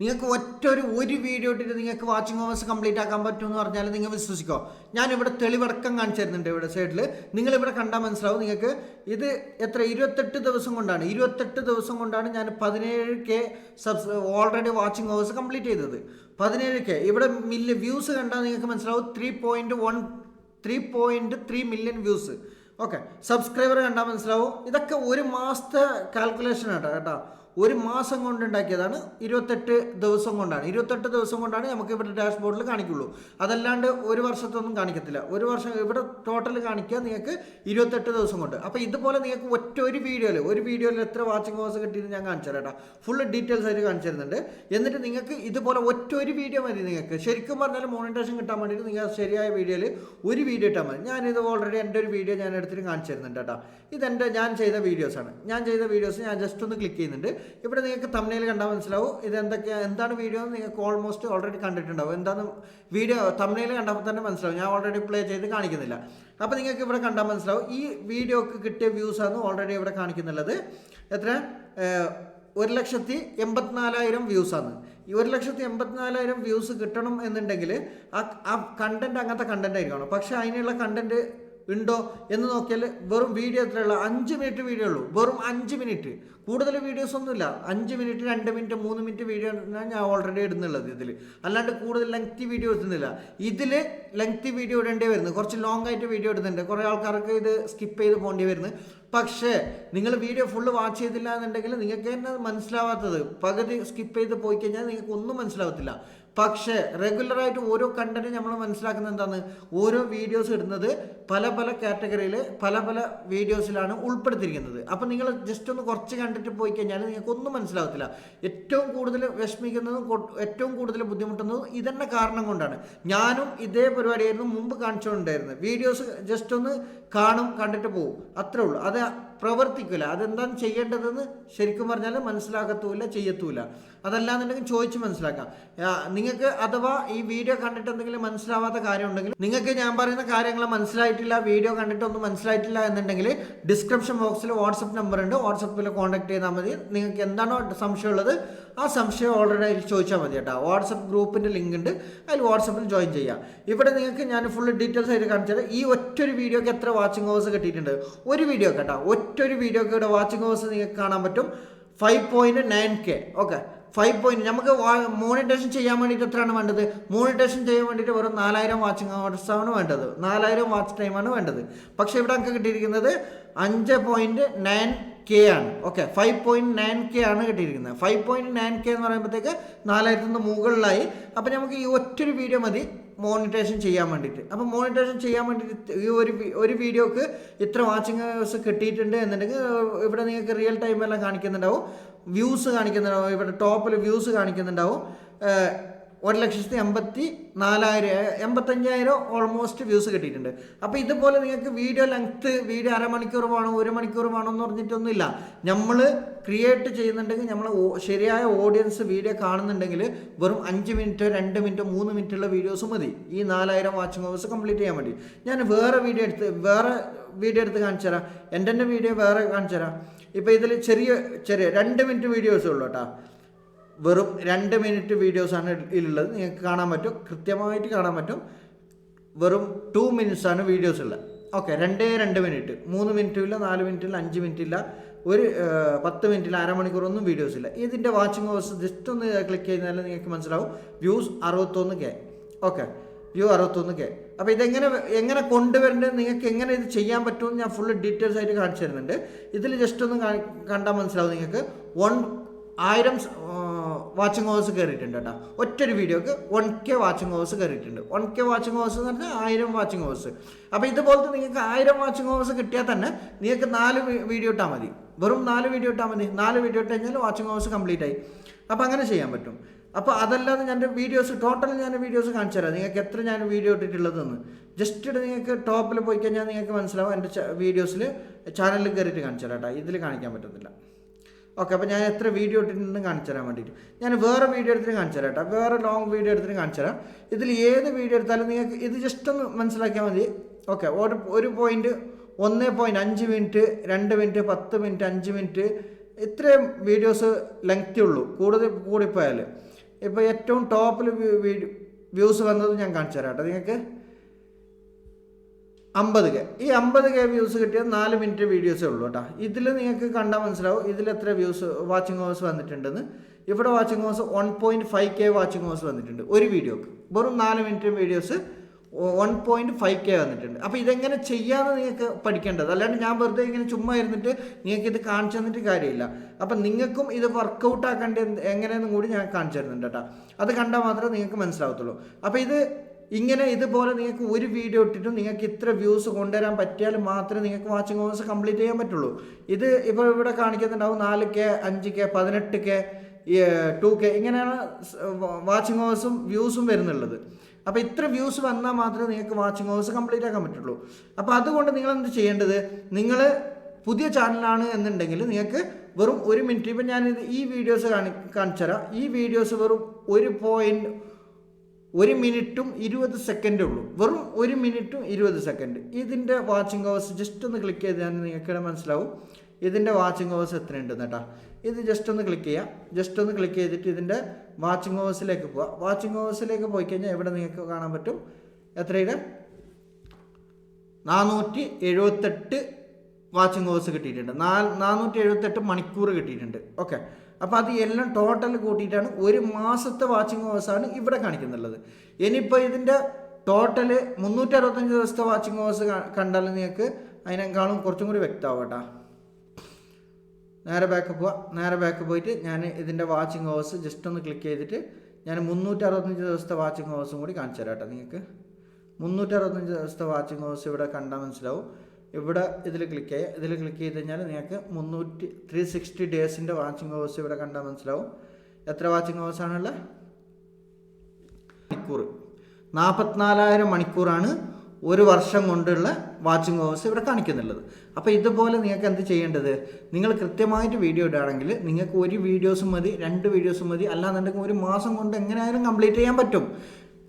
നിങ്ങൾക്ക് ഒറ്റ ഒരു ഒരു വീഡിയോ ഇട്ടിട്ട് നിങ്ങൾക്ക് വാച്ചിങ് അവേഴ്സ് കംപ്ലീറ്റ് ആക്കാൻ പറ്റുമെന്ന് പറഞ്ഞാൽ നിങ്ങൾ വിശ്വസിക്കോ. ഞാൻ ഇവിടെ തെളിവടക്കം കാണിച്ചു തരുന്നുണ്ട് ഇവിടെ സൈഡിൽ നിങ്ങൾ ഇവിടെ കണ്ടാൽ മനസ്സിലാവും നിങ്ങൾക്ക് ഇത് എത്ര? ഇരുപത്തെട്ട് ദിവസം കൊണ്ടാണ്. ഇരുപത്തെട്ട് ദിവസം കൊണ്ടാണ് ഞാൻ പതിനേഴ് K subs already watching hours complete ചെയ്തത്. പതിനേഴ് കെ ഇവിടെ മില്ല് വ്യൂസ് കണ്ടാൽ നിങ്ങൾക്ക് മനസ്സിലാവും three point one three point three million views okay subscriber കണ്ടാൽ മനസ്സിലാവും. ഇതൊക്കെ ഒരു മാസത്തെ കാൽക്കുലേഷൻ ആട്ടോ കേട്ടോ. ഒരു മാസം കൊണ്ട് ഉണ്ടാക്കിയതാണ് ഇരുപത്തെട്ട് ദിവസം കൊണ്ടാണ്. ഇരുപത്തെട്ട് ദിവസം കൊണ്ടാണ് നമുക്ക് ഇവിടെ ഡാഷ്ബോർഡിൽ കാണിക്കുള്ളൂ. അതല്ലാണ്ട് ഒരു വർഷത്തൊന്നും കാണിക്കത്തില്ല. ഒരു വർഷം ഇവിടെ ടോട്ടൽ കാണിക്കുക നിങ്ങൾക്ക് ഇരുപത്തെട്ട് ദിവസം കൊണ്ട്. അപ്പോൾ ഇതുപോലെ നിങ്ങൾക്ക് ഒറ്റ ഒരു വീഡിയോയിൽ ഒരു വീഡിയോയിൽ എത്ര വാച്ചിങ് ഹവേഴ്സ് കിട്ടിയെന്ന് ഞാൻ കാണിച്ചു തരാം ഫുള്ള് ഡീറ്റെയിൽസ് ആയിട്ട് കാണിച്ചു തരുന്നുണ്ട്. എന്നിട്ട് നിങ്ങൾക്ക് ഇതുപോലെ ഒറ്റ ഒരു വീഡിയോ മതി നിങ്ങൾക്ക്. ശരിക്കും പറഞ്ഞാൽ മോണിറ്റേഷൻ കിട്ടാൻ വേണ്ടിയിട്ട് നിങ്ങൾ ശരിയായ വീഡിയോയിൽ ഒരു വീഡിയോ ഇട്ടാൽ മതി. ഞാനിത് ഓൾറെഡി എന്റെ ഒരു വീഡിയോ ഞാൻ എടുത്തിട്ട് കാണിച്ചു തരുന്നുണ്ട് കേട്ടോ. ഇതെന്റെ ഞാൻ ചെയ്ത വീഡിയോസാണ് ഞാൻ ചെയ്ത വീഡിയോസ് ഞാൻ ജസ്റ്റ് ഒന്ന് ക്ലിക്ക് ചെയ്യുന്നുണ്ട്. ഇവിടെ നിങ്ങൾക്ക് തമിഴിൽ കണ്ടാൽ മനസ്സിലാവും. ഇത് എന്തൊക്കെ എന്താണ് വീഡിയോ എന്ന് നിങ്ങൾക്ക് ഓൾമോസ്റ്റ് ഓൾറെഡി കണ്ടിട്ടുണ്ടാവും. എന്താണ് വീഡിയോ തമിഴിൽ കണ്ടപ്പോൾ തന്നെ മനസ്സിലാവും. ഞാൻ ഓൾറെഡി പ്ലേ ചെയ്ത് കാണിക്കുന്നില്ല. അപ്പോൾ നിങ്ങൾക്ക് ഇവിടെ കണ്ടാൽ മനസ്സിലാവും. ഈ വീഡിയോക്ക് കിട്ടിയ വ്യൂസാണ് ഓൾറെഡി ഇവിടെ കാണിക്കുന്നുള്ളത്. എത്ര ഒരു ലക്ഷത്തി എൺപത്തിനാലായിരം വ്യൂസാണ് ഈ ഒരു ലക്ഷത്തി എൺപത്തിനാലായിരം വ്യൂസ് കിട്ടണം എന്നുണ്ടെങ്കിൽ ആ ആ അങ്ങനത്തെ കണ്ടന്റ് ആയിരിക്കണം. പക്ഷെ അതിനുള്ള കണ്ടന്റ് ഉണ്ടോ എന്ന് നോക്കിയാൽ വെറും വീഡിയോ എത്രയുള്ള അഞ്ച് മിനിറ്റ് വീഡിയോ ഉള്ളൂ. വെറും അഞ്ച് മിനിറ്റ് കൂടുതൽ വീഡിയോസ് ഒന്നുമില്ല. അഞ്ച് മിനിറ്റ് രണ്ട് മിനിറ്റ് മൂന്ന് മിനിറ്റ് വീഡിയോ ഞാൻ ഓൾറെഡി ഇടുന്നുള്ളത് ഇതിൽ അല്ലാണ്ട് കൂടുതൽ ലെങ്തി വീഡിയോ ഇടുന്നില്ല ഇതിൽ ലെങ്തി വീഡിയോ ഇടേണ്ടി വരുന്നു. കുറച്ച് ലോങ് ആയിട്ട് വീഡിയോ ഇടുന്നുണ്ട്. കുറേ ആൾക്കാർക്ക് ഇത് സ്കിപ്പ് ചെയ്ത് പോകേണ്ടി വരുന്നു. പക്ഷേ നിങ്ങൾ വീഡിയോ ഫുള്ള് വാച്ച് ചെയ്തില്ല എന്നുണ്ടെങ്കിൽ നിങ്ങൾക്ക് തന്നെ മനസ്സിലാവാത്തത്. പകുതി സ്കിപ്പ് ചെയ്ത് പോയി കഴിഞ്ഞാൽ നിങ്ങൾക്ക് ഒന്നും മനസ്സിലാവത്തില്ല. പക്ഷേ റെഗുലറായിട്ട് ഓരോ കണ്ടന്റ് നമ്മൾ മനസ്സിലാക്കുന്നത് എന്താണ്? ഓരോ വീഡിയോസ് ഇടുന്നത് പല പല കാറ്റഗറിയിൽ പല പല വീഡിയോസിലാണ് ഉൾപ്പെടുത്തിയിരിക്കുന്നത്. അപ്പം നിങ്ങൾ ജസ്റ്റ് ഒന്ന് കുറച്ച് കണ്ടിട്ട് പോയി കഴിഞ്ഞാൽ നിങ്ങൾക്ക് ഒന്നും മനസ്സിലാവത്തില്ല. ഏറ്റവും കൂടുതൽ വിഷമിക്കുന്നതും ഏറ്റവും കൂടുതൽ ബുദ്ധിമുട്ടുന്നതും ഇതന്നെ കാരണം കൊണ്ടാണ്. ഞാനും ഇതേ പരിപാടിയായിരുന്നു മുമ്പ് കാണിച്ചുകൊണ്ടായിരുന്നത് വീഡിയോസ് ജസ്റ്റ് ഒന്ന് കാണും കണ്ടിട്ട് പോകും അത്രേ ഉള്ളൂ. അത് പ്രവർത്തിക്കില്ല അതെന്താണ് ചെയ്യേണ്ടതെന്ന് ശരിക്കും പറഞ്ഞാൽ മനസ്സിലാക്കത്തൂല ചെയ്യത്തൂല. അതല്ലാന്നുണ്ടെങ്കിൽ ചോദിച്ച് മനസ്സിലാക്കാം. നിങ്ങൾക്ക് അഥവാ ഈ വീഡിയോ കണ്ടിട്ട് എന്തെങ്കിലും മനസ്സിലാവാത്ത കാര്യം ഉണ്ടെങ്കിൽ നിങ്ങൾക്ക് ഞാൻ പറയുന്ന കാര്യങ്ങൾ മനസ്സിലായിട്ടില്ല വീഡിയോ കണ്ടിട്ടൊന്നും മനസ്സിലായിട്ടില്ല എന്നുണ്ടെങ്കിൽ ഡിസ്ക്രിപ്ഷൻ ബോക്സിൽ വാട്സപ്പ് നമ്പർ ഉണ്ട് വാട്സപ്പിൽ കോൺടാക്ട് ചെയ്താൽ മതി. നിങ്ങൾക്ക് എന്താണോ സംശയമുള്ളത് ആ സംശയം ഓൾറെഡി അതിൽ ചോദിച്ചാൽ മതി കേട്ടോ. വാട്സപ്പ് ഗ്രൂപ്പിന്റെ ലിങ്ക് ഉണ്ട്. അതിൽ വാട്സപ്പിൽ ജോയിൻ ചെയ്യാം. ഇവിടെ നിങ്ങൾക്ക് ഞാൻ ഫുൾ ഡീറ്റെയിൽസ് ആയിട്ട് കാണിച്ചത് ഈ ഒറ്റൊരു വീഡിയോക്ക് എത്ര വാച്ചിങ് ഹവേഴ്സ് കിട്ടിയിട്ടുണ്ട്? ഒരു വീഡിയോ കേട്ടോ. ഒറ്റൊരു വീഡിയോക്ക് ഇവിടെ വാച്ചിങ് ഹവേഴ്സ് നിങ്ങൾക്ക് കാണാൻ പറ്റും. Five point nine K okay five point നമുക്ക് മോണിറ്റേഷൻ ചെയ്യാൻ വേണ്ടിയിട്ട് എത്രയാണ് വേണ്ടത്? മോണിറ്റേഷൻ ചെയ്യാൻ വേണ്ടിയിട്ട് വെറും നാലായിരം വാച്ചിങ് ആണ് വേണ്ടത്. നാലായിരം വാച്ച് ടൈമാണ് വേണ്ടത്. പക്ഷേ ഇവിടെ നമുക്ക് കിട്ടിയിരിക്കുന്നത് അഞ്ച് പോയിന്റ് നയൻ കെ ആണ്. Okay five point nine K ആണ് കിട്ടിയിരിക്കുന്നത്. ഫൈവ് പോയിന്റ് നയൻ കെ എന്ന് പറയുമ്പോഴത്തേക്ക് നാലായിരത്തിന് മുകളിലായി. അപ്പോൾ നമുക്ക് ഈ ഒറ്റൊരു വീഡിയോ മതി. മോണിറ്റേഷൻ ചെയ്യാൻ വേണ്ടിയിട്ട്. അപ്പോൾ മോണിറ്റേഷൻ ചെയ്യാൻ വേണ്ടിയിട്ട് ഈ ഒരു ഒരു വീഡിയോക്ക് ഇത്ര വാച്ചിങ് അവേഴ്സ് കിട്ടിയിട്ടുണ്ട് എന്നുണ്ടെങ്കിൽ ഇവിടെ നിങ്ങൾക്ക് റിയൽ ടൈം എല്ലാം കാണിക്കുന്നുണ്ടാവും. വ്യൂസ് കാണിക്കുന്നുണ്ടാവും. ഇവിടെ ടോപ്പിൽ വ്യൂസ് കാണിക്കുന്നുണ്ടാവും. ഒരു ലക്ഷത്തി എൺപത്തി നാലായിരം എൺപത്തഞ്ചായിരം ഓൾമോസ്റ്റ് വ്യൂസ് കിട്ടിയിട്ടുണ്ട്. അപ്പോൾ ഇതുപോലെ നിങ്ങൾക്ക് വീഡിയോ ലെങ്ത്ത് വീഡിയോ അരമണിക്കൂർ വേണം ഒരു മണിക്കൂർ വേണം എന്ന് പറഞ്ഞിട്ടൊന്നുമില്ല. നമ്മൾ ക്രിയേറ്റ് ചെയ്യുന്നുണ്ടെങ്കിൽ നമ്മൾ ശരിയായ ഓഡിയൻസ് വീഡിയോ കാണുന്നുണ്ടെങ്കിൽ വെറും അഞ്ച് മിനിറ്റ് രണ്ട് മിനിറ്റ് മൂന്ന് മിനിറ്റുള്ള വീഡിയോസ് മതി. ഈ നാലായിരം വാച്ചിങ് ഹവേഴ്സ് കംപ്ലീറ്റ് ചെയ്യാൻ വേണ്ടി. ഞാൻ വേറെ വീഡിയോ എടുത്ത് വേറെ വീഡിയോ എടുത്ത് കാണിച്ചു തരാം. എന്റെ തന്നെ വീഡിയോ വേറെ കാണിച്ചു തരാം. ഇപ്പോൾ ഇതിൽ ചെറിയ ചെറിയ രണ്ട് മിനിറ്റ് വീഡിയോസേ ഉള്ളൂ കേട്ടോ. വെറും രണ്ട് മിനിറ്റ് വീഡിയോസാണ് ഇതിലുള്ളത് നിങ്ങൾക്ക് കാണാൻ പറ്റും കൃത്യമായിട്ട് കാണാൻ പറ്റും വെറും ടു മിനിറ്റ്സ് ആണ് വീഡിയോസ് ഉള്ളത് ഓക്കെ രണ്ടേ രണ്ട് മിനിറ്റ് മൂന്ന് മിനിറ്റും ഇല്ല നാല് മിനിറ്റ് ഇല്ല അഞ്ച് മിനിറ്റ് ഇല്ല ഒരു പത്ത് മിനിറ്റിൽ അരമണിക്കൂറൊന്നും വീഡിയോസ് ഇല്ല ഇതിന്റെ വാച്ചിങ് ഹവേഴ്സ് ജസ്റ്റ് ഒന്ന് ക്ലിക്ക് ചെയ്താൽ നിങ്ങൾക്ക് മനസ്സിലാവും വ്യൂസ് അറുപത്തൊന്ന് കെ ഓക്കെ വ്യൂ അറുപത്തൊന്ന് കെ അപ്പോൾ ഇതെങ്ങനെ എങ്ങനെ കൊണ്ടുവരേണ്ടത് നിങ്ങൾക്ക് എങ്ങനെ ഇത് ചെയ്യാൻ പറ്റുമെന്ന് ഞാൻ ഫുള്ള് ഡീറ്റെയിൽസ് ആയിട്ട് കാണിച്ചു തരുന്നുണ്ട് ഇതിൽ ജസ്റ്റ് ഒന്ന് കണ്ടാൽ മനസ്സിലാവും നിങ്ങൾക്ക് വൺ ആയിരം വാച്ചിങ് ഹവേഴ്സ് കയറിയിട്ടുണ്ട് കേട്ടോ. ഒറ്റൊരു വീഡിയോക്ക് വൺ കെ വാച്ചിങ് ഹവേഴ്സ് കയറിയിട്ടുണ്ട് വൺ കെ വാച്ചിങ് ഹവേഴ്സ് എന്ന് പറഞ്ഞാൽ ആയിരം വാച്ചിങ് ഹവേഴ്സ് അപ്പോൾ ഇതുപോലത്തെ നിങ്ങൾക്ക് ആയിരം വാച്ചിങ് ഹവേഴ്സ് കിട്ടിയാൽ തന്നെ നിങ്ങൾക്ക് നാല് വീഡിയോ ഇട്ടാൽ മതി. വെറും നാല് വീഡിയോ ഇട്ടാൽ മതി. നാല് വീഡിയോ ഇട്ട് കഴിഞ്ഞാൽ വാച്ചിങ് ഹവേഴ്സ് കംപ്ലീറ്റ് ആയി. അപ്പോൾ അങ്ങനെ ചെയ്യാൻ പറ്റും. അപ്പോൾ അതല്ലാതെ ഞാൻ വീഡിയോസ് ടോട്ടൽ ഞാൻ വീഡിയോസ് കാണിച്ചു തരാം. നിങ്ങൾക്ക് എത്ര ഞാൻ വീഡിയോ ഇട്ടിട്ടുള്ളതെന്ന്. ജസ്റ്റ് നിങ്ങൾക്ക് ടോപ്പിൽ പോയി കഴിഞ്ഞാൽ നിങ്ങൾക്ക് മനസ്സിലാവും. എന്റെ വീഡിയോസിൽ ചാനലിൽ കയറിയിട്ട് കാണിച്ചു തരാം കേട്ടോ. ഇതിൽ കാണിക്കാൻ പറ്റത്തില്ല ഓക്കെ അപ്പോൾ ഞാൻ എത്ര വീഡിയോ ഇട്ടിട്ടുണ്ടെന്ന് കാണിച്ചു തരാൻ വേണ്ടിയിട്ട്. ഞാൻ വേറെ വീഡിയോ എടുത്തിട്ട് കാണിച്ചു തരാം കേട്ടോ. വേറെ ലോങ് വീഡിയോ എടുത്തിട്ട് കാണിച്ചു തരാം. ഇതിൽ ഏത് വീഡിയോ എടുത്താലും നിങ്ങൾക്ക് ഇത് ജസ്റ്റ് ഒന്ന് മനസ്സിലാക്കിയാൽ മതി. ഓക്കെ ഒരു ഒരു പോയിന്റ് ഒന്ന് പോയിന്റ് അഞ്ച് മിനിറ്റ് രണ്ട് മിനിറ്റ് പത്ത് മിനിറ്റ് അഞ്ച് മിനിറ്റ് ഇത്രയും വീഡിയോസ് ലെങ്തി ഉള്ളൂ. കൂടുതൽ കൂടിപ്പോയാൽ ഇപ്പോൾ ഏറ്റവും ടോപ്പിൽ വ്യൂസ് വന്നത് ഞാൻ കാണിച്ചു തരാം കേട്ടോ. നിങ്ങൾക്ക് അമ്പത് കെ. ഈ അമ്പത് കെ വ്യൂസ് കിട്ടിയ നാല് മിനിറ്റ് വീഡിയോസേ ഉള്ളൂ കേട്ടോ. ഇതിൽ നിങ്ങൾക്ക് കണ്ടാൽ മനസ്സിലാവും ഇതിൽ എത്ര വ്യൂസ് വാച്ചിങ് ഹവേഴ്സ് വന്നിട്ടുണ്ടെന്ന്. ഇവിടെ watching hours one point five K watching hours വന്നിട്ടുണ്ട് ഒരു വീഡിയോക്ക്. വെറും നാല് minute videos one point five K വന്നിട്ടുണ്ട്. അപ്പോൾ ഇതെങ്ങനെ ചെയ്യാമെന്ന് നിങ്ങൾക്ക് പഠിക്കേണ്ടത്. അല്ലാണ്ട് ഞാൻ വെറുതെ ഇങ്ങനെ ചുമ്മാ ഇരുന്നിട്ട് നിങ്ങൾക്ക് ഇത് കാണിച്ചു തന്നിട്ട് കാര്യമില്ല. അപ്പം നിങ്ങൾക്കും ഇത് വർക്കൗട്ട് ആക്കേണ്ട എങ്ങനെയെന്നും കൂടി ഞാൻ കാണിച്ചു തരുന്നുണ്ട് കേട്ടോ. അത് കണ്ടാൽ മാത്രമേ നിങ്ങൾക്ക് മനസ്സിലാവത്തുള്ളൂ. അപ്പോൾ ഇത് ഇങ്ങനെ ഇതുപോലെ നിങ്ങൾക്ക് ഒരു വീഡിയോ ഇട്ടിട്ടും നിങ്ങൾക്ക് ഇത്ര വ്യൂസ് കൊണ്ടുവരാൻ പറ്റിയാൽ മാത്രമേ നിങ്ങൾക്ക് വാച്ചിങ് ഹവേഴ്സ് കംപ്ലീറ്റ് ചെയ്യാൻ പറ്റുള്ളൂ. ഇത് ഇപ്പോൾ ഇവിടെ കാണിക്കുന്നുണ്ടാവും നാല് കെ അഞ്ച് കെ പതിനെട്ട് കെ ടു കെ ഇങ്ങനെയാണ് വാച്ചിങ് ഹവേഴ്സും വ്യൂസും വരുന്നുള്ളത്. അപ്പോൾ ഇത്ര വ്യൂസ് വന്നാൽ മാത്രമേ നിങ്ങൾക്ക് വാച്ചിങ് ഹവേഴ്സ് കംപ്ലീറ്റ് ആക്കാൻ പറ്റുള്ളൂ. അപ്പോൾ അതുകൊണ്ട് നിങ്ങൾ എന്ത് ചെയ്യേണ്ടത്? നിങ്ങൾ പുതിയ ചാനലാണ് എന്നുണ്ടെങ്കിൽ നിങ്ങൾക്ക് വെറും ഒരു മിനിറ്റ് ഇപ്പം ഞാനിത് ഈ വീഡിയോസ് കാണി കാണിച്ചു തരാം ഈ വീഡിയോസ് വെറും ഒരു പോയിന്റ് ഒരു മിനിറ്റും ഇരുപത് സെക്കൻഡേ ഉള്ളൂ. വെറും ഒരു മിനിറ്റും ഇരുപത് സെക്കൻഡ് ഇതിന്റെ വാച്ചിങ് ഹവേഴ്സ് ജസ്റ്റ് ഒന്ന് ക്ലിക്ക് ചെയ്താൽ നിങ്ങൾക്ക് മനസ്സിലാവും. ഇതിന്റെ വാച്ചിങ് ഹവേഴ്സ് എത്രയുണ്ടെന്ന് കേട്ടോ. ഇത് ജസ്റ്റ് ഒന്ന് ക്ലിക്ക് ചെയ്യാം. ജസ്റ്റ് ഒന്ന് ക്ലിക്ക് ചെയ്തിട്ട് ഇതിന്റെ വാച്ചിങ് ഹവേഴ്സിലേക്ക് പോവാം. വാച്ചിങ് ഹവേഴ്സിലേക്ക് പോയി കഴിഞ്ഞാൽ ഇവിടെ നിങ്ങൾക്ക് കാണാൻ പറ്റും. എത്രയുടെ? നാനൂറ്റി എഴുപത്തെട്ട് വാച്ചിങ് ഹവേഴ്സ് കിട്ടിയിട്ടുണ്ട്. നാല് നാനൂറ്റി എഴുപത്തെട്ട് മണിക്കൂർ കിട്ടിയിട്ടുണ്ട്. ഓക്കെ അപ്പോൾ അത് എല്ലാം ടോട്ടൽ കൂട്ടിയിട്ടാണ് ഒരു മാസത്തെ വാച്ചിങ് ഹവേഴ്സാണ് ഇവിടെ കാണിക്കുന്നുള്ളത്. ഇനിയിപ്പോൾ ഇതിന്റെ ടോട്ടൽ മുന്നൂറ്റി അറുപത്തഞ്ച് ദിവസത്തെ വാച്ചിങ് ഹവേഴ്സ് കണ്ടാൽ നിങ്ങൾക്ക് അതിനേക്കാളും കുറച്ചും കൂടി വ്യക്തമാവട്ടാ നേരെ ബാക്ക് പോവാം. നേരെ ബാക്ക് പോയിട്ട് ഞാൻ ഇതിന്റെ വാച്ചിങ് ഹവേഴ്സ് ജസ്റ്റ് ഒന്ന് ക്ലിക്ക് ചെയ്തിട്ട് ഞാൻ മുന്നൂറ്റി അറുപത്തഞ്ച് ദിവസത്തെ വാച്ചിങ് ഹവേഴ്സും കൂടി കാണിച്ചു തരാം കേട്ടോ നിങ്ങൾക്ക്. മുന്നൂറ്റി അറുപത്തഞ്ച് ദിവസത്തെ വാച്ചിങ് ഹവേഴ്സ് ഇവിടെ കണ്ടാൽ മനസ്സിലാവും. ഇവിടെ ഇതിൽ ക്ലിക്ക് ചെയ്യുക ഇതിൽ ക്ലിക്ക് ചെയ്ത് കഴിഞ്ഞാൽ നിങ്ങൾക്ക് മുന്നൂറ്റി ത്രീ സിക്സ്റ്റി ഡേയ്സിന്റെ വാച്ചിങ് ഹവേഴ്സ് ഇവിടെ കണ്ടാൽ മനസ്സിലാവും. എത്ര വാച്ചിങ് ഹവേഴ്സ് ആണുള്ളത് മണിക്കൂർ നാൽപ്പത്തിനാലായിരം മണിക്കൂറാണ് ഒരു വർഷം കൊണ്ടുള്ള വാച്ചിങ് ഹവേഴ്സ് ഇവിടെ കാണിക്കുന്നുള്ളത്. അപ്പോൾ ഇതുപോലെ നിങ്ങൾക്ക് എന്ത് ചെയ്യേണ്ടത്? നിങ്ങൾ കൃത്യമായിട്ട് വീഡിയോ ഇടുകയാണെങ്കിൽ നിങ്ങൾക്ക് ഒരു വീഡിയോസും മതി രണ്ട് വീഡിയോസും മതി. അല്ലാന്നുണ്ടെങ്കിൽ ഒരു മാസം കൊണ്ട് എങ്ങനെയായാലും കംപ്ലീറ്റ് ചെയ്യാൻ പറ്റും.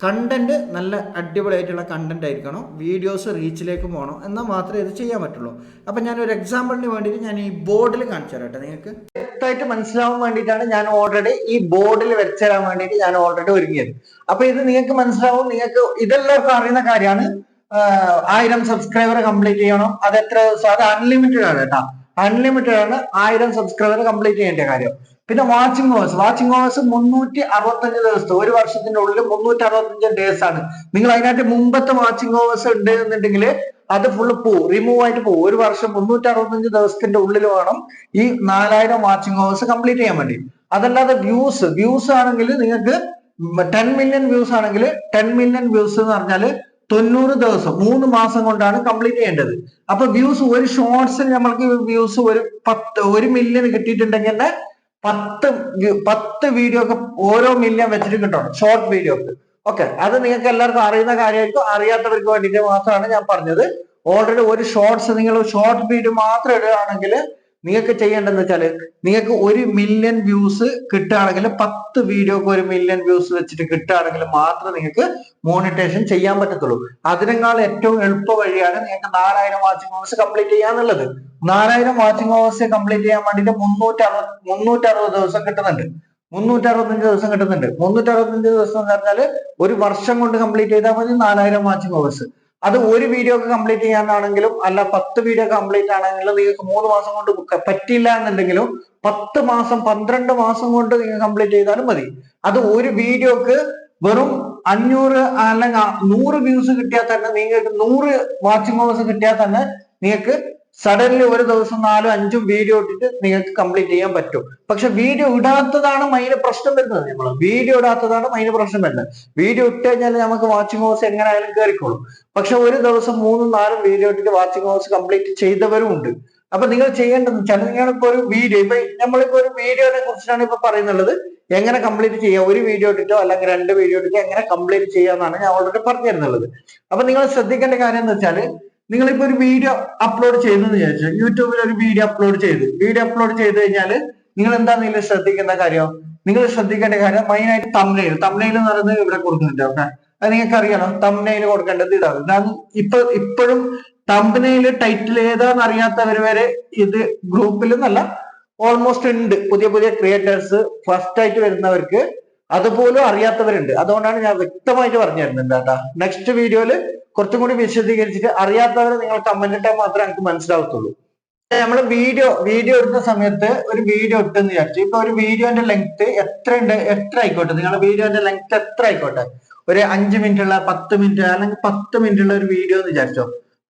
കണ്ടന്റ് നല്ല അടിപൊളിയായിട്ടുള്ള കണ്ടന്റ് ആയിരിക്കണം? വീഡിയോസ് റീച്ചിലേക്ക് പോകണം? എന്നാൽ മാത്രമേ ഇത് ചെയ്യാൻ പറ്റുള്ളൂ. അപ്പം ഞാൻ ഒരു എക്സാമ്പിളിന് വേണ്ടിയിട്ട് ഞാൻ ഈ ബോർഡിൽ കാണിച്ചു തരാം കേട്ടോ നിങ്ങൾക്ക്. വ്യക്തമായിട്ട് മനസ്സിലാവാൻ വേണ്ടിയിട്ടാണ് ഞാൻ ഓൾറെഡി ഈ ബോർഡിൽ വരച്ചു തരാൻ വേണ്ടിയിട്ട് ഞാൻ ഓൾറെഡി ഒരുങ്ങിയത്. അപ്പൊ ഇത് നിങ്ങൾക്ക് മനസ്സിലാവും. നിങ്ങൾക്ക് ഇതെല്ലാവർക്കും അറിയുന്ന കാര്യമാണ്. ആയിരം സബ്സ്ക്രൈബർ കംപ്ലീറ്റ് ചെയ്യണം. അത് എത്ര ദിവസം? അത് അൺലിമിറ്റഡ് ആണ് കേട്ടോ. അൺലിമിറ്റഡ് ആണ് ആയിരം സബ്സ്ക്രൈബർ കംപ്ലീറ്റ് ചെയ്യേണ്ട കാര്യം. പിന്നെ വാച്ചിങ് ഓവേഴ്സ് വാച്ചിങ് ഓവേഴ്സ് മുന്നൂറ്റി അറുപത്തഞ്ച് ദിവസത്തെ ഒരു വർഷത്തിന്റെ ഉള്ളിൽ മുന്നൂറ്റി അറുപത്തഞ്ച് ഡേയ്സ് ആണ്. നിങ്ങൾ അതിനായിട്ട് മുമ്പത്തെ വാച്ചിങ് ഓവേഴ്സ് ഉണ്ട് എന്നുണ്ടെങ്കിൽ അത് ഫുള്ള് പോ റിമൂവ് ആയിട്ട് പോകും ഒരു വർഷം മുന്നൂറ്റി അറുപത്തഞ്ച് ദിവസത്തിന്റെ ഉള്ളിൽ വേണം ഈ നാലായിരം വാച്ചിങ് ഓവേഴ്സ് കംപ്ലീറ്റ് ചെയ്യാൻ വേണ്ടി. അതല്ലാതെ വ്യൂസ് വ്യൂസ് ആണെങ്കിൽ നിങ്ങൾക്ക് ടെൻ മില്യൺ വ്യൂസ് ആണെങ്കിൽ ടെൻ മില്യൺ വ്യൂസ് എന്ന് പറഞ്ഞാൽ തൊണ്ണൂറ് ദിവസം മൂന്ന് മാസം കൊണ്ടാണ് കംപ്ലീറ്റ് ചെയ്യേണ്ടത്. അപ്പൊ വ്യൂസ് ഒരു ഷോർട്സിന് നമ്മൾക്ക് വ്യൂസ് ഒരു പത്ത് ഒരു മില്യൺ കിട്ടിയിട്ടുണ്ടെങ്കിൽ തന്നെ പത്ത് പത്ത് വീഡിയോ ഒക്കെ ഓരോ മില്യൺ വെച്ചിട്ട് കിട്ടണം. ഷോർട്ട് വീഡിയോ ഓക്കെ അത് നിങ്ങൾക്ക് എല്ലാവർക്കും അറിയുന്ന കാര്യമായിരിക്കും. അറിയാത്തവർക്ക് വേണ്ടിയിട്ട് മാത്രമാണ് ഞാൻ പറഞ്ഞത്. ഓൾറെഡി ഒരു ഷോർട്സ് നിങ്ങൾ ഷോർട്ട് വീഡിയോ മാത്രം ഇടുകയാണെങ്കിൽ നിങ്ങൾക്ക് ചെയ്യേണ്ടതെന്ന് വെച്ചാൽ നിങ്ങൾക്ക് ഒരു മില്യൺ വ്യൂസ് കിട്ടുകയാണെങ്കിൽ പത്ത് വീഡിയോക്ക് ഒരു മില്യൺ വ്യൂസ് വെച്ചിട്ട് കിട്ടുകയാണെങ്കിൽ മാത്രമേ നിങ്ങൾക്ക് മോണിറ്റേഷൻ ചെയ്യാൻ പറ്റത്തുള്ളൂ. അതിനേക്കാൾ ഏറ്റവും എളുപ്പ വഴിയാണ് നിങ്ങൾക്ക് നാലായിരം വാച്ചിങ് ഹവേഴ്സ് കംപ്ലീറ്റ് ചെയ്യാന്നുള്ളത്. നാലായിരം വാച്ചിങ് ഹവേഴ്സ് കംപ്ലീറ്റ് ചെയ്യാൻ വേണ്ടിയിട്ട് മുന്നൂറ്റി അറുപത് മുന്നൂറ്റി അറുപത് ദിവസം കിട്ടുന്നുണ്ട്. മുന്നൂറ്റി അറുപത്തഞ്ച് ദിവസം കിട്ടുന്നുണ്ട്. മുന്നൂറ്റി അറുപത്തഞ്ച് ദിവസം എന്ന് പറഞ്ഞാൽ ഒരു വർഷം കൊണ്ട് കംപ്ലീറ്റ് ചെയ്താൽ മതി നാലായിരം വാച്ചിങ് ഹവേഴ്സ് അത് ഒരു വീഡിയോ ഒക്കെ കംപ്ലീറ്റ് ചെയ്യാനാണെങ്കിലും അല്ല പത്ത് വീഡിയോ കംപ്ലീറ്റ് ആണെങ്കിലും നിങ്ങൾക്ക് മൂന്ന് മാസം കൊണ്ട് പറ്റില്ല എന്നുണ്ടെങ്കിലും പത്ത് മാസം പന്ത്രണ്ട് മാസം കൊണ്ട് നിങ്ങൾ കംപ്ലീറ്റ് ചെയ്താലും മതി. അത് ഒരു വീഡിയോക്ക് വെറും അഞ്ഞൂറ് അല്ലെങ്കിൽ നൂറ് വ്യൂസ് കിട്ടിയാൽ തന്നെ നിങ്ങൾക്ക് നൂറ് വാച്ചിങ് ഹവേഴ്സ് കിട്ടിയാൽ തന്നെ നിങ്ങൾക്ക് സഡൻലി ഒരു ദിവസം നാലും അഞ്ചും വീഡിയോ ഇട്ടിട്ട് നിങ്ങൾക്ക് കംപ്ലീറ്റ് ചെയ്യാൻ പറ്റും. പക്ഷെ വീഡിയോ ഇടാത്തതാണ് മൈന് പ്രശ്നം വരുന്നത് നമ്മൾ വീഡിയോ ഇടാത്തതാണ് മൈന് പ്രശ്നം വരുന്നത്. വീഡിയോ ഇട്ട് കഴിഞ്ഞാൽ നമുക്ക് വാച്ചിങ് ഹവേഴ്സ് എങ്ങനെയായാലും കയറിക്കോളും പക്ഷെ ഒരു ദിവസം മൂന്നും നാലും വീഡിയോ ഇട്ടിട്ട് വാച്ചിങ് ഹവേഴ്സ് കംപ്ലീറ്റ് ചെയ്തവരും ഉണ്ട്. അപ്പൊ നിങ്ങൾ ചെയ്യേണ്ടത് വെച്ചാൽ നിങ്ങളിപ്പോ ഒരു വീഡിയോ ഇപ്പൊ നമ്മളിപ്പോ ഒരു വീഡിയോനെ കുറിച്ചാണ് ഇപ്പൊ പറയുന്നുള്ളത്. എങ്ങനെ കംപ്ലീറ്റ് ചെയ്യാം? ഒരു വീഡിയോ ഇട്ടിട്ടോ അല്ലെങ്കിൽ രണ്ട് വീഡിയോ ഇട്ടിട്ടോ എങ്ങനെ കംപ്ലീറ്റ് ചെയ്യാന്നാണ് ഞാൻ ഓൾറെഡി പറഞ്ഞു തരുന്നുള്ളത് അപ്പൊ നിങ്ങൾ ശ്രദ്ധിക്കേണ്ട കാര്യം എന്ന് വെച്ചാൽ നിങ്ങളിപ്പോ ഒരു വീഡിയോ അപ്ലോഡ് ചെയ്തെന്ന് വിചാരിച്ചു. യൂട്യൂബിൽ ഒരു വീഡിയോ അപ്ലോഡ് ചെയ്തു. വീഡിയോ അപ്ലോഡ് ചെയ്ത് കഴിഞ്ഞാൽ നിങ്ങൾ എന്താ നിങ്ങൾ ശ്രദ്ധിക്കേണ്ട കാര്യം? നിങ്ങൾ ശ്രദ്ധിക്കേണ്ട കാര്യം മെയിൻ ആയിട്ട് തമ്നയിൽ തമ്നയിൽ എന്ന് പറയുന്നത് ഇവിടെ കൊടുക്കുന്നുണ്ട് ഓക്കെ അത് നിങ്ങൾക്ക് അറിയണം തമ്നയിൽ കൊടുക്കേണ്ടത് ഇതാണ്. ഞാൻ ഇപ്പൊ ഇപ്പോഴും തമ്പനയിൽ ടൈറ്റിൽ ഏതാന്ന് അറിയാത്തവർ വരെ ഇത് ഗ്രൂപ്പിൽ എന്നല്ല ഓൾമോസ്റ്റ് ഉണ്ട്. പുതിയ പുതിയ ക്രിയേറ്റേഴ്സ് ഫസ്റ്റ് ആയിട്ട് വരുന്നവർക്ക് അതുപോലും അറിയാത്തവരുണ്ട്. അതുകൊണ്ടാണ് ഞാൻ വ്യക്തമായിട്ട് പറഞ്ഞു തരുന്നത് കേട്ടാ നെക്സ്റ്റ് വീഡിയോയിൽ കുറച്ചും കൂടി വിശദീകരിച്ചിട്ട് അറിയാത്തവരെ നിങ്ങൾ കമന്റ് ഇട്ടാൽ മാത്രമേ എനിക്ക് മനസ്സിലാവത്തുള്ളൂ. നമ്മൾ വീഡിയോ വീഡിയോ എടുത്ത സമയത്ത് ഒരു വീഡിയോ ഇട്ടെന്ന് വിചാരിച്ചു. ഇപ്പൊ ഒരു വീഡിയോന്റെ ലെങ്ത് എത്ര ഉണ്ട് എത്ര ആയിക്കോട്ടെ? നിങ്ങളുടെ വീഡിയോന്റെ ലെങ്ത് എത്ര ആയിക്കോട്ടെ? ഒരു അഞ്ച് മിനിറ്റ് ഉള്ള പത്ത് മിനിറ്റ് അല്ലെങ്കിൽ പത്ത് മിനിറ്റ് ഉള്ള ഒരു വീഡിയോ എന്ന് വിചാരിച്ചോ.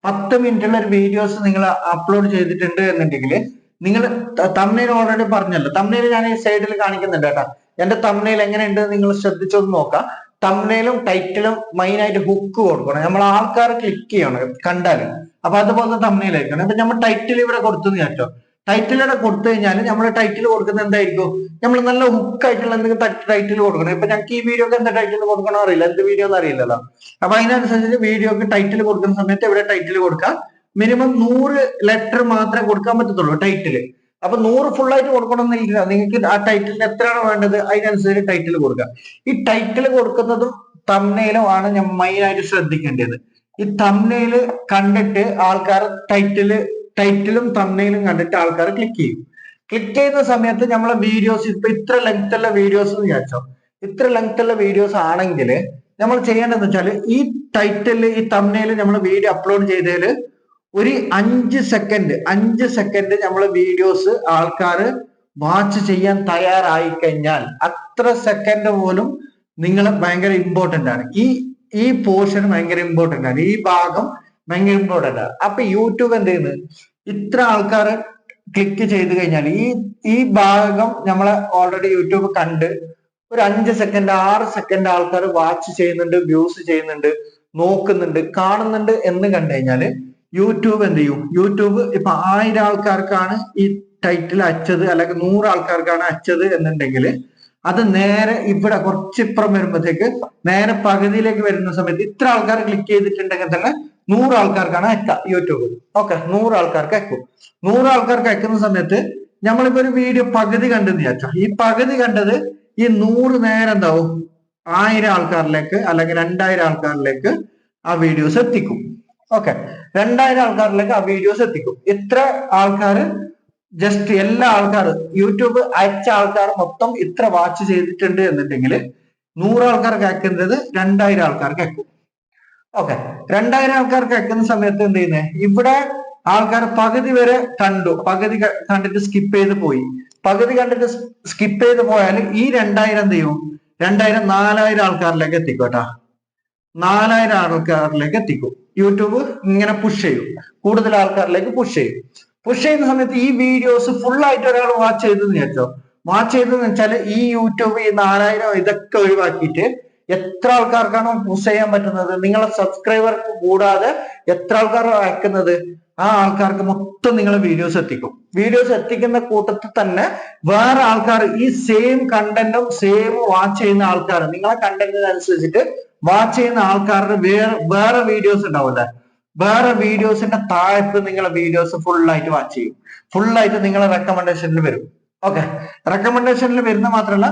പത്ത് മിനിറ്റ് ഉള്ള ഒരു വീഡിയോസ് നിങ്ങൾ അപ്ലോഡ് ചെയ്തിട്ടുണ്ട് എന്നുണ്ടെങ്കിൽ നിങ്ങൾ തമ്മിൽ ഓൾറെഡി പറഞ്ഞല്ലോ. തമ്മിൽ ഞാൻ ഈ സൈഡിൽ കാണിക്കുന്നുണ്ട് കേട്ടാ. എന്റെ തമ്മനയിൽ എങ്ങനെയുണ്ട് നിങ്ങൾ ശ്രദ്ധിച്ചൊന്ന് നോക്കാം. തമ്മനയിലും ടൈറ്റിലും മെയിൻ ആയിട്ട് ഹുക്ക് കൊടുക്കണം. നമ്മൾ ആൾക്കാർ ക്ലിക്ക് ചെയ്യണം കണ്ടാൽ. അപ്പൊ അതുപോലെ തമ്മനയിലായിരിക്കണം ഇപ്പൊ നമ്മൾ ടൈറ്റിൽ ഇവിടെ കൊടുത്തു കേട്ടോ. ടൈറ്റിൽ ഇവിടെ കൊടുത്തു കഴിഞ്ഞാൽ നമ്മൾ ടൈറ്റിൽ കൊടുക്കുന്നത് എന്തായിരിക്കും? നമ്മൾ നല്ല ഹുക്ക് ആയിട്ടുള്ള എന്തെങ്കിലും ടൈറ്റിൽ കൊടുക്കണം. ഇപ്പൊ ഞങ്ങൾക്ക് ഈ വീഡിയോക്ക് എന്താ ടൈറ്റിൽ കൊടുക്കണോ അറിയില്ല. എന്ത് വീഡിയോ എന്ന് അറിയില്ലല്ലോ. അപ്പൊ അതിനനുസരിച്ച് വീഡിയോക്ക് ടൈറ്റിൽ കൊടുക്കുന്ന സമയത്ത് ഇവിടെ ടൈറ്റിൽ കൊടുക്കാം? മിനിമം നൂറ് ലെറ്റർ മാത്രമേ കൊടുക്കാൻ പറ്റത്തുള്ളൂ ടൈറ്റിൽ അപ്പൊ നൂറ് ഫുൾ ആയിട്ട് കൊടുക്കണമെന്നില്ല. നിങ്ങൾക്ക് ആ ടൈറ്റിലിന് എത്രയാണ് വേണ്ടത്? അതിനനുസരിച്ച് ടൈറ്റിൽ കൊടുക്കുക. ഈ ടൈറ്റിൽ കൊടുക്കുന്നതും തമ്മനയിലും ആണ് ഞാൻ മെയിൻ ആയിട്ട് ശ്രദ്ധിക്കേണ്ടത്. ഈ തമ്മനയിൽ കണ്ടിട്ട് ആൾക്കാർ ടൈറ്റിൽ ടൈറ്റിലും തമ്മനയിലും കണ്ടിട്ട് ആൾക്കാർ ക്ലിക്ക് ചെയ്യും. ക്ലിക്ക് ചെയ്യുന്ന സമയത്ത് നമ്മളെ വീഡിയോസ് ഇപ്പൊ ഇത്ര ലെങ്ത് ഉള്ള വീഡിയോസ് എന്ന് വിചാരിച്ചോ. ഇത്ര ലെങ്ത് ഉള്ള വീഡിയോസ് ആണെങ്കിൽ നമ്മൾ ചെയ്യേണ്ടതെന്ന് വെച്ചാൽ ഈ ടൈറ്റിൽ ഈ തമ്മനയിൽ നമ്മൾ വീഡിയോ അപ്ലോഡ് ചെയ്തതിൽ ഒരു അഞ്ച് സെക്കൻഡ് അഞ്ച് സെക്കൻഡ് നമ്മളെ വീഡിയോസ് ആൾക്കാർ വാച്ച് ചെയ്യാൻ തയ്യാറായി കഴിഞ്ഞാൽ അത്ര സെക്കൻഡ് പോലും നിങ്ങൾ ഭയങ്കര ഇമ്പോർട്ടന്റ് ആണ്. ഈ ഈ പോർഷൻ ഭയങ്കര ഇമ്പോർട്ടന്റ് ആണ്. ഈ ഭാഗം ഭയങ്കര ഇമ്പോർട്ടന്റ് ആണ്. അപ്പൊ യൂട്യൂബ് എന്ത് ചെയ്യുന്നത് ഇത്ര ആൾക്കാർ ക്ലിക്ക് ചെയ്ത് കഴിഞ്ഞാൽ ഈ ഈ ഭാഗം നമ്മളെ ഓൾറെഡി യൂട്യൂബ് കണ്ട് ഒരു അഞ്ച് സെക്കൻഡ് ആറ് സെക്കൻഡ് ആൾക്കാർ വാച്ച് ചെയ്യുന്നുണ്ട് വ്യൂസ് ചെയ്യുന്നുണ്ട് നോക്കുന്നുണ്ട് കാണുന്നുണ്ട് എന്ന് കണ്ടു കഴിഞ്ഞാൽ യൂട്യൂബ് എന്ത് ചെയ്യും? യൂട്യൂബ് ഇപ്പൊ ആയിരം ആൾക്കാർക്കാണ് ഈ ടൈറ്റിൽ അച്ചത് അല്ലെങ്കിൽ നൂറ് ആൾക്കാർക്കാണ് അച്ചത് എന്നുണ്ടെങ്കിൽ അത് നേരെ ഇവിടെ കുറച്ചിപ്പുറം വരുമ്പോഴത്തേക്ക് നേരെ പകുതിയിലേക്ക് വരുന്ന സമയത്ത് ഇത്ര ആൾക്കാർ ക്ലിക്ക് ചെയ്തിട്ടുണ്ടെങ്കിൽ തന്നെ നൂറ് ആൾക്കാർക്കാണ് അയക്കുക യൂട്യൂബ്. ഓക്കെ നൂറ് ആൾക്കാർക്ക് അയക്കും. നൂറ് ആൾക്കാർക്ക് അയക്കുന്ന സമയത്ത് നമ്മളിപ്പോ ഒരു വീഡിയോ പകുതി കണ്ടെന്ന് വിചാരിച്ചാൽ ഈ പകുതി കണ്ടത് ഈ നൂറ് നേരം എന്താവും? ആയിരം ആൾക്കാരിലേക്ക് അല്ലെങ്കിൽ രണ്ടായിരം ആൾക്കാരിലേക്ക് ആ വീഡിയോസ് എത്തിക്കും. ഓക്കെ രണ്ടായിരം ആൾക്കാരിലേക്ക് ആ വീഡിയോസ് എത്തിക്കും. ഇത്ര ആൾക്കാർ ജസ്റ്റ് എല്ലാ ആൾക്കാരും യൂട്യൂബ് അയച്ച ആൾക്കാർ മൊത്തം ഇത്ര വാച്ച് ചെയ്തിട്ടുണ്ട് എന്നുണ്ടെങ്കിൽ നൂറ് ആൾക്കാർ കേൾക്കുന്നത് രണ്ടായിരം ആൾക്കാർ കേൾക്കും ഓക്കെ രണ്ടായിരം ആൾക്കാർ കേൾക്കുന്ന സമയത്ത് എന്ത് ചെയ്യുന്നേ? ഇവിടെ ആൾക്കാർ പകുതി വരെ കണ്ടു. പകുതി കണ്ടിട്ട് സ്കിപ്പ് ചെയ്ത് പോയി. പകുതി കണ്ടിട്ട് സ്കിപ്പ് ചെയ്ത് പോയാൽ ഈ രണ്ടായിരം എന്ത് ചെയ്യും? രണ്ടായിരം നാലായിരം ആൾക്കാരിലേക്ക് എത്തിക്കും കേട്ടാ. നാലായിരം ആൾക്കാരിലേക്ക് എത്തിക്കും. യൂട്യൂബ് ഇങ്ങനെ പുഷ് ചെയ്യും. കൂടുതൽ ആൾക്കാരിലേക്ക് പുഷ് ചെയ്യും. പുഷ് ചെയ്യുന്ന സമയത്ത് ഈ വീഡിയോസ് ഫുൾ ആയിട്ട് ഒരാൾ വാച്ച് ചെയ്തെന്ന് വെച്ചോ? വാച്ച് ചെയ്തെന്ന് വെച്ചാൽ ഈ യൂട്യൂബ് ഈ നാലായിരം ഇതൊക്കെ ഒഴിവാക്കിയിട്ട് എത്ര ആൾക്കാർക്കാണ് പുഷ് ചെയ്യാൻ പറ്റുന്നത്? നിങ്ങളെ സബ്സ്ക്രൈബർ കൂടാതെ എത്ര ആൾക്കാർ അയക്കുന്നത് ആ ആൾക്കാർക്ക് മൊത്തം നിങ്ങളെ വീഡിയോസ് എത്തിക്കും. വീഡിയോസ് എത്തിക്കുന്ന കൂട്ടത്തിൽ തന്നെ വേറെ ആൾക്കാർ ഈ സെയിം കണ്ടന്റും സെയിം വാച്ച് ചെയ്യുന്ന ആൾക്കാർ നിങ്ങളെ കണ്ടന്റിനനുസരിച്ചിട്ട് വാച്ച് ചെയ്യുന്ന ആൾക്കാരുടെ വേറെ വേറെ വീഡിയോസ് ഉണ്ടാവില്ലേ? വേറെ വീഡിയോസിന്റെ താഴത്ത് നിങ്ങളെ വീഡിയോസ് ഫുൾ ആയിട്ട് വാച്ച് ചെയ്യും. ഫുൾ ആയിട്ട് നിങ്ങളെ റെക്കമെൻഡേഷനിൽ വരും. ഓക്കെ റെക്കമെൻഡേഷനിൽ വരുന്ന മാത്രമല്ല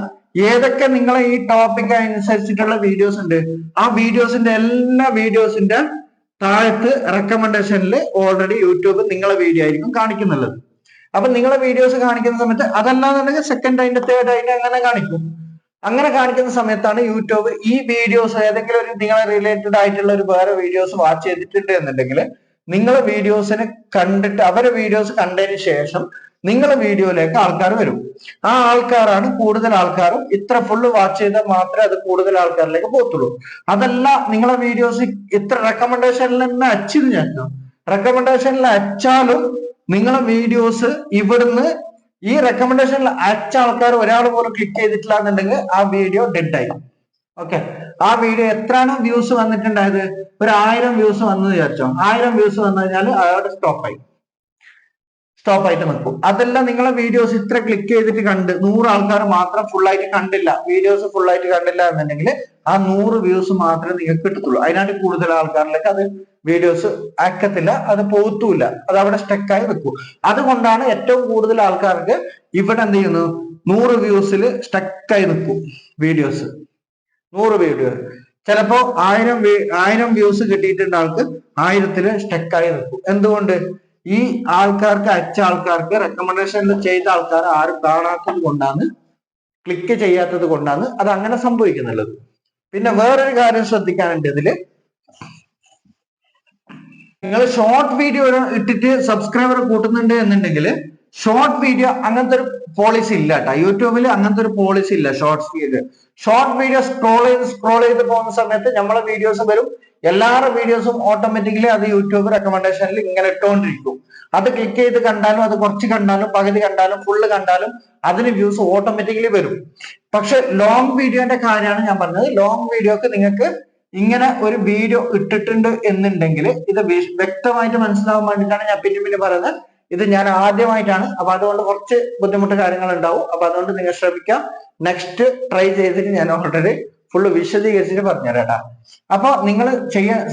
ഏതൊക്കെ നിങ്ങളെ ഈ ടോപ്പിക് അനുസരിച്ചിട്ടുള്ള വീഡിയോസ് ഉണ്ട് ആ വീഡിയോസിന്റെ എല്ലാ വീഡിയോസിന്റെ താഴത്ത് റെക്കമെൻഡേഷനിൽ ഓൾറെഡി യൂട്യൂബ് നിങ്ങളെ വീഡിയോ ആയിരിക്കും കാണിക്കുന്നുള്ളത്. അപ്പൊ നിങ്ങളെ വീഡിയോസ് കാണിക്കുന്ന സമയത്ത് അതല്ലാന്നുണ്ടെങ്കിൽ സെക്കൻഡ് അതിന്റെ തേർഡ് അതിന്റെ അങ്ങനെ കാണിക്കും. അങ്ങനെ കാണിക്കുന്ന സമയത്താണ് യൂട്യൂബ് ഈ വീഡിയോസ് ഏതെങ്കിലും ഒരു നിങ്ങളെ റിലേറ്റഡ് ആയിട്ടുള്ള ഒരു വേറെ വീഡിയോസ് വാച്ച് ചെയ്തിട്ടുണ്ട് എന്നുണ്ടെങ്കിൽ നിങ്ങളെ വീഡിയോസിനെ കണ്ടിട്ട് അവരെ വീഡിയോസ് കണ്ടതിന് ശേഷം നിങ്ങളെ വീഡിയോയിലേക്ക് ആൾക്കാർ വരും. ആ ആൾക്കാരാണ് കൂടുതൽ ആൾക്കാരും ഇത്ര ഫുള്ള് വാച്ച് ചെയ്താൽ മാത്രമേ അത് കൂടുതൽ ആൾക്കാരിലേക്ക് പോകത്തുള്ളൂ. അതല്ല നിങ്ങളുടെ വീഡിയോസ് ഇത്ര റെക്കമെൻഡേഷനിൽ നിന്ന് അച്ചിന്ന് ഞാൻ റെക്കമെൻഡേഷനിൽ അച്ചാലും നിങ്ങളുടെ വീഡിയോസ് ഇവിടുന്ന് ഈ റെക്കമെൻഡേഷനിൽ അച്ച ആൾക്കാർ ഒരാൾ പോലും ക്ലിക്ക് ചെയ്തിട്ടില്ല എന്നുണ്ടെങ്കിൽ ആ വീഡിയോ ഡെഡ് ആയി. ഓക്കെ ആ വീഡിയോ എത്രയാണ് വ്യൂസ് വന്നിട്ടുണ്ടായത്? ഒരു ആയിരം വ്യൂസ് വന്നു വിചാരിച്ചോ. ആയിരം വ്യൂസ് വന്നു കഴിഞ്ഞാൽ അയാളുടെ സ്റ്റോപ്പ് ആയി. സ്റ്റോപ്പ് ആയിട്ട് നിൽക്കും. അതെല്ലാം നിങ്ങളെ വീഡിയോസ് ഇത്ര ക്ലിക്ക് ചെയ്തിട്ട് കണ്ട് നൂറ് ആൾക്കാർ മാത്രം ഫുൾ ആയിട്ട് കണ്ടില്ല. വീഡിയോസ് ഫുൾ ആയിട്ട് കണ്ടില്ല എന്നുണ്ടെങ്കിൽ ആ നൂറ് വ്യൂസ് മാത്രമേ നിങ്ങൾക്ക് കിട്ടത്തുള്ളൂ. അതിനായിട്ട് കൂടുതൽ ആൾക്കാരിലേക്ക് അത് വീഡിയോസ് അയക്കത്തില്ല അത് പോകത്തുമില്ല അത് അവിടെ സ്റ്റക്കായി നിൽക്കും അതുകൊണ്ടാണ് ഏറ്റവും കൂടുതൽ ആൾക്കാർക്ക് ഇവിടെ എന്ത് ചെയ്യുന്നു? നൂറ് വ്യൂസിൽ സ്റ്റക്കായി നിൽക്കും വീഡിയോസ് നൂറ് വീഡിയോ ചിലപ്പോ ആയിരം ആയിരം വ്യൂസ് കിട്ടിയിട്ടുണ്ട് ആൾക്ക് ആയിരത്തിൽ സ്റ്റക്കായി നിൽക്കും. എന്തുകൊണ്ട്? ഈ ആൾക്കാർക്ക് അയച്ച ആൾക്കാർക്ക് റെക്കമെൻഡേഷൻ ചെയ്ത ആൾക്കാർ ആരും കാണാത്തത് കൊണ്ടാണ് ക്ലിക്ക് ചെയ്യാത്തത് കൊണ്ടാണ് അത് അങ്ങനെ സംഭവിക്കുന്നുള്ളത് പിന്നെ വേറൊരു കാര്യം ശ്രദ്ധിക്കാനുണ്ട് ഇതിൽ. നിങ്ങൾ ഷോർട്ട് വീഡിയോ ഇട്ടിട്ട് സബ്സ്ക്രൈബർ കൂട്ടുന്നുണ്ട് എന്നുണ്ടെങ്കിൽ ഷോർട്ട് വീഡിയോ അങ്ങനത്തെ ഒരു പോളിസി ഇല്ല കേട്ടോ യൂട്യൂബിൽ അങ്ങനത്തെ ഒരു പോളിസി ഇല്ല shorts video short video scroll ചെയ്ത് സ്ക്രോൾ ചെയ്ത് പോകുന്ന സമയത്ത് നമ്മളെ വീഡിയോസ് വരും. എല്ലാവരുടെ വീഡിയോസും ഓട്ടോമാറ്റിക്കലി അത് യൂട്യൂബ് റെക്കമെൻഡേഷനിൽ ഇങ്ങനെ ഇട്ടുകൊണ്ടിരിക്കും അത് ക്ലിക്ക് ചെയ്ത് കണ്ടാലും അത് കുറച്ച് കണ്ടാലും പകുതി കണ്ടാലും ഫുള്ള് കണ്ടാലും അതിന് വ്യൂസ് ഓട്ടോമാറ്റിക്കലി വരും. പക്ഷെ ലോങ് വീഡിയോന്റെ കാര്യമാണ് ഞാൻ പറഞ്ഞത്. ലോങ് വീഡിയോക്ക് നിങ്ങൾക്ക് ഇങ്ങനെ ഒരു വീഡിയോ ഇട്ടിട്ടുണ്ട് എന്നുണ്ടെങ്കിൽ ഇത് വ്യക്തമായിട്ട് മനസ്സിലാവാൻ വേണ്ടിയിട്ടാണ് ഞാൻ പിന്നെ പിന്നെ പറയുന്നത്. ഇത് ഞാൻ ആദ്യമായിട്ടാണ്. അപ്പൊ അതുകൊണ്ട് കുറച്ച് ബുദ്ധിമുട്ട് കാര്യങ്ങൾ ഉണ്ടാവും. അപ്പൊ അതുകൊണ്ട് നിങ്ങൾ ശ്രമിക്കാം. നെക്സ്റ്റ് ട്രൈ ചെയ്തിട്ട് ഞാൻ ഓൾറെഡി ഫുള്ള് വിശദീകരിച്ചിട്ട് പറഞ്ഞുതരാട്ടാ അപ്പൊ നിങ്ങൾ ചെയ്യാൻ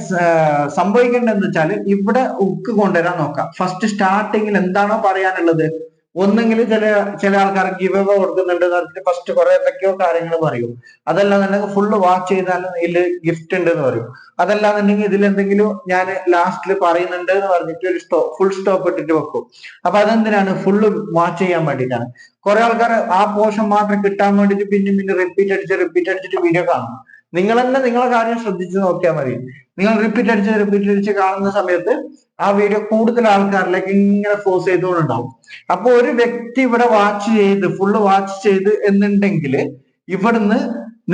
സംഭവിക്കേണ്ടതെന്ന് വെച്ചാൽ ഇവിടെ ഉക്ക് കൊണ്ടുവരാൻ നോക്കാം. ഫസ്റ്റ് സ്റ്റാർട്ടിങ്ങിൽ എന്താണോ പറയാനുള്ളത്? ഒന്നെങ്കിൽ ചില ചില ആൾക്കാർ ഗിവ് അവ കൊടുക്കുന്നുണ്ട് ഫസ്റ്റ് കുറെ എന്തൊക്കെയോ കാര്യങ്ങൾ പറയും. അതല്ലാന്നുണ്ടെങ്കിൽ ഫുള്ള് വാച്ച് ചെയ്താൽ ഇതിൽ ഗിഫ്റ്റ് ഉണ്ട് എന്ന് പറയും. അതല്ലാന്നുണ്ടെങ്കിൽ ഇതിൽ എന്തെങ്കിലും ഞാൻ ലാസ്റ്റിൽ പറയുന്നുണ്ട് എന്ന് പറഞ്ഞിട്ട് ഒരു സ്റ്റോ ഫുൾ സ്റ്റോപ്പ് ഇട്ടിട്ട് വെക്കും. അപ്പൊ അതെന്തിനാണ്? ഫുള്ള് വാച്ച് ചെയ്യാൻ വേണ്ടിയിട്ടാണ് കുറെ ആൾക്കാർ ആ പോർഷൻ മാത്രം കിട്ടാൻ വേണ്ടിട്ട് പിന്നെ പിന്നെ റിപ്പീറ്റ് അടിച്ച് റിപ്പീറ്റ് അടിച്ചിട്ട് വീഡിയോ കാണും. നിങ്ങൾ തന്നെ നിങ്ങളെ കാര്യം ശ്രദ്ധിച്ച് നോക്കിയാൽ മതി. നിങ്ങൾ റിപ്പീറ്റ് അടിച്ച് റിപ്പീറ്റ് അടിച്ച് കാണുന്ന സമയത്ത് ആ വീഡിയോ കൂടുതൽ ആൾക്കാരിലേക്ക് ഇങ്ങനെ ഫോഴ്സ് ചെയ്തുകൊണ്ടുണ്ടാവും. അപ്പൊ ഒരു വ്യക്തി ഇവിടെ വാച്ച് ചെയ്ത് ഫുള്ള് വാച്ച് ചെയ്ത് എന്നുണ്ടെങ്കിൽ ഇവിടുന്ന്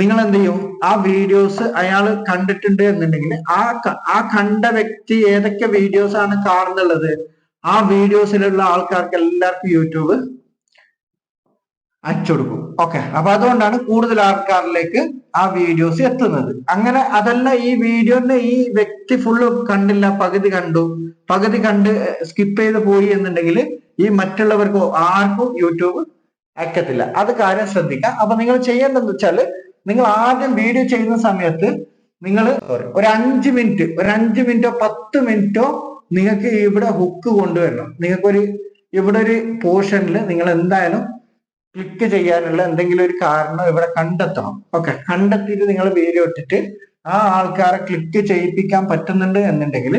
നിങ്ങൾ എന്ത് ചെയ്യും? ആ വീഡിയോസ് അയാൾ കണ്ടിട്ടുണ്ട് എന്നുണ്ടെങ്കിൽ ആ ആ കണ്ട വ്യക്തി ഏതൊക്കെ വീഡിയോസ് ആണ് കാണുന്നുള്ളത്? ആ വീഡിയോസിലുള്ള ആൾക്കാർക്ക് എല്ലാവർക്കും യൂട്യൂബ് അച്ചുകൊടുക്കും ഓക്കെ അപ്പൊ അതുകൊണ്ടാണ് കൂടുതൽ ആൾക്കാരിലേക്ക് ആ വീഡിയോസ് എത്തുന്നത്. അങ്ങനെ അതല്ല ഈ വീഡിയോന്റെ ഈ വ്യക്തി ഫുള്ള് കണ്ടില്ല പകുതി കണ്ടു. പകുതി കണ്ട് സ്കിപ്പ് ചെയ്ത് പോയി എന്നുണ്ടെങ്കിൽ ഈ മറ്റുള്ളവർക്ക് ആർക്കും യൂട്യൂബ് അയക്കത്തില്ല. അത് കാര്യം ശ്രദ്ധിക്കുക. അപ്പൊ നിങ്ങൾ ചെയ്യേണ്ടതെന്ന് വെച്ചാൽ നിങ്ങൾ ആദ്യം വീഡിയോ ചെയ്യുന്ന സമയത്ത് നിങ്ങൾ ഒരു അഞ്ച് മിനിറ്റ് ഒരു അഞ്ച് മിനിറ്റോ പത്ത് മിനിറ്റോ നിങ്ങൾക്ക് ഇവിടെ ഹുക്ക് കൊണ്ടുവരണം. നിങ്ങൾക്കൊരു ഇവിടെ ഒരു പോർഷനിൽ നിങ്ങൾ എന്തായാലും ക്ലിക്ക് ചെയ്യാനുള്ള എന്തെങ്കിലും ഒരു കാരണം ഇവിടെ കണ്ടെത്തണം. ഓക്കെ കണ്ടെത്തിയിട്ട് നിങ്ങൾ വീഡിയോ ഇട്ടിട്ട് ആ ആൾക്കാരെ ക്ലിക്ക് ചെയ്യിപ്പിക്കാൻ പറ്റുന്നുണ്ട് എന്നുണ്ടെങ്കിൽ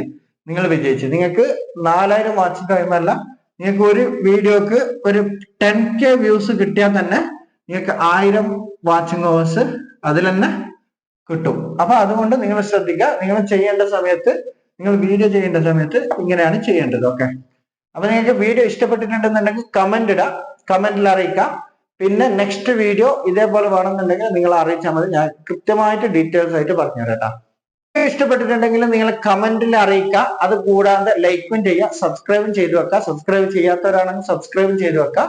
നിങ്ങൾ വിജയിച്ചു. നിങ്ങൾക്ക് നാലായിരം വാച്ച് ടൈം അല്ല നിങ്ങൾക്ക് ഒരു വീഡിയോക്ക് ഒരു ടെൻ കെ വ്യൂസ് കിട്ടിയാൽ തന്നെ നിങ്ങൾക്ക് ആയിരം വാച്ചിങ് ഹവേഴ്സ് അതിൽ തന്നെ കിട്ടും. അപ്പൊ അതുകൊണ്ട് നിങ്ങൾ ശ്രദ്ധിക്കുക നിങ്ങൾ ചെയ്യേണ്ട സമയത്ത് നിങ്ങൾ വീഡിയോ ചെയ്യേണ്ട സമയത്ത് ഇങ്ങനെയാണ് ചെയ്യേണ്ടത്. ഓക്കെ അപ്പൊ നിങ്ങൾക്ക് വീഡിയോ ഇഷ്ടപ്പെട്ടിട്ടുണ്ടെന്നുണ്ടെങ്കിൽ കമന്റ് ഇടാം. കമന്റിൽ അറിയിക്കാം. പിന്നെ നെക്സ്റ്റ് വീഡിയോ ഇതേപോലെ വേണമെന്നുണ്ടെങ്കിൽ നിങ്ങൾ അറിയിച്ചാൽ മതി. ഞാൻ കൃത്യമായിട്ട് ഡീറ്റെയിൽസ് ആയിട്ട് പറഞ്ഞുതരാം കേട്ടോ. ഇഷ്ടപ്പെട്ടിട്ടുണ്ടെങ്കിൽ നിങ്ങൾ കമന്റിൽ അറിയിക്കുക അത് കൂടാതെ ലൈക്കും ചെയ്യുക സബ്സ്ക്രൈബും ചെയ്തു വെക്കുക സബ്സ്ക്രൈബ് ചെയ്യാത്തവരാണെങ്കിൽ സബ്സ്ക്രൈബും ചെയ്തു വെക്കുക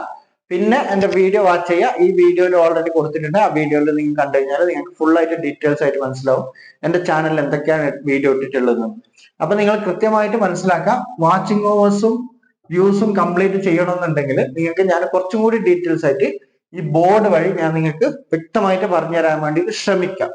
പിന്നെ എന്റെ വീഡിയോ വാച്ച് ചെയ്യുക. ഈ വീഡിയോയിൽ ഓൾറെഡി കൊടുത്തിട്ടുണ്ട്. ആ വീഡിയോയിൽ നിങ്ങൾ കണ്ടു കഴിഞ്ഞാൽ നിങ്ങൾക്ക് ഫുൾ ആയിട്ട് ഡീറ്റെയിൽസ് ആയിട്ട് മനസ്സിലാവും. എന്റെ ചാനലിൽ എന്തൊക്കെയാണ് വീഡിയോ ഇട്ടിട്ടുള്ളത് അപ്പൊ നിങ്ങൾ കൃത്യമായിട്ട് മനസ്സിലാക്കാം. വാച്ചിങ് ഓവേഴ്സും വ്യൂസും കംപ്ലീറ്റ് ചെയ്യണമെന്നുണ്ടെങ്കിൽ നിങ്ങൾക്ക് ഞാൻ കുറച്ചും കൂടി ഡീറ്റെയിൽസ് ആയിട്ട് ഈ ബോർഡ് വഴി ഞാൻ നിങ്ങൾക്ക് വ്യക്തമായിട്ട് പറഞ്ഞു തരാൻ വേണ്ടി ശ്രമിക്കാം.